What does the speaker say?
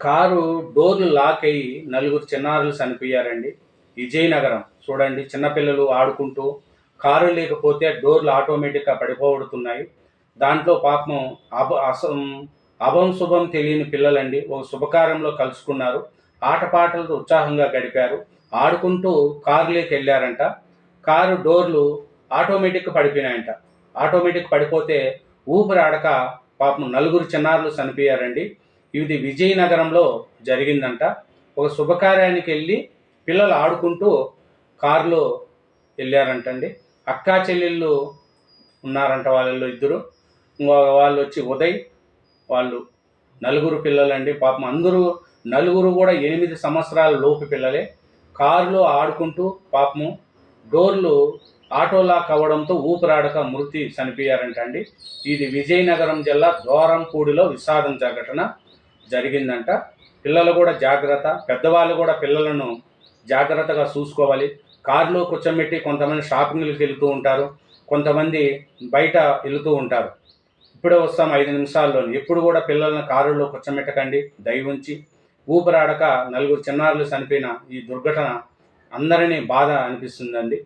Car డోర్లు lock అయ్యి నలుగురు చిన్నారులు చనిపోయారండి. విజయనగరం చూడండి చిన్నపిల్లలు ఆడుకుంటూ కారు లేకపోతే డోర్లు ఆటోమేటిక్గా పడిపోబడుతున్నాయి. దాంట్లో పాపం అభ అసం అభం శుభం తెలియని పిల్లలండి. ఒక శుభకార్యంలో కలుసుకున్నారు. ఆటపాటలతో ఉత్సాహంగా గడిపారు. ఆడుకుంటూ కారులోకి వెళ్ళారంట. కారు డోర్లు ఆటోమేటిక్ పడిపోయినాయంట. ఆటోమేటిక్ పడిపోతే ఊపిరి ఆడక పాపం నలుగురు చిన్నారులు చనిపోయారండి. ఇది విజయనగరంలో జరిగిందంట. ఒక శుభకార్యానికి వెళ్ళి పిల్లలు ఆడుకుంటూ కారులో వెళ్ళారంటండి. అక్కా చెల్లెళ్ళు ఉన్నారంట వాళ్ళల్లో ఇద్దరు. వాళ్ళు వచ్చి ఉదయ్ వాళ్ళు నలుగురు పిల్లలండి. పాపం అందరూ నలుగురు కూడా ఎనిమిది సంవత్సరాల లోపు పిల్లలే. కారులో ఆడుకుంటూ పాపము డోర్లు ఆటోలాక్ అవ్వడంతో ఊపిరాడక మృతి చనిపోయారంట అండి ఇది విజయనగరం జిల్లా దోరంపూడిలో విషాదం ఘటన జరిగిందంట. పిల్లలు కూడా జాగ్రత్త పెద్దవాళ్ళు కూడా పిల్లలను జాగ్రత్తగా చూసుకోవాలి. కారులో కూర్చోబెట్టి కొంతమంది షాపింగ్లకు వెళ్తూ ఉంటారు కొంతమంది బయట వెళుతూ ఉంటారు. ఇప్పుడే వస్తాం ఐదు నిమిషాల్లో ఎప్పుడు కూడా పిల్లల్ని కారులో కూర్చోబెట్టకండి దయవుంచి. ఉంచి ఊపిరాడక నలుగురు చిన్నారులు చనిపోయిన ఈ దుర్ఘటన అందరినీ బాధ అనిపిస్తుందండి.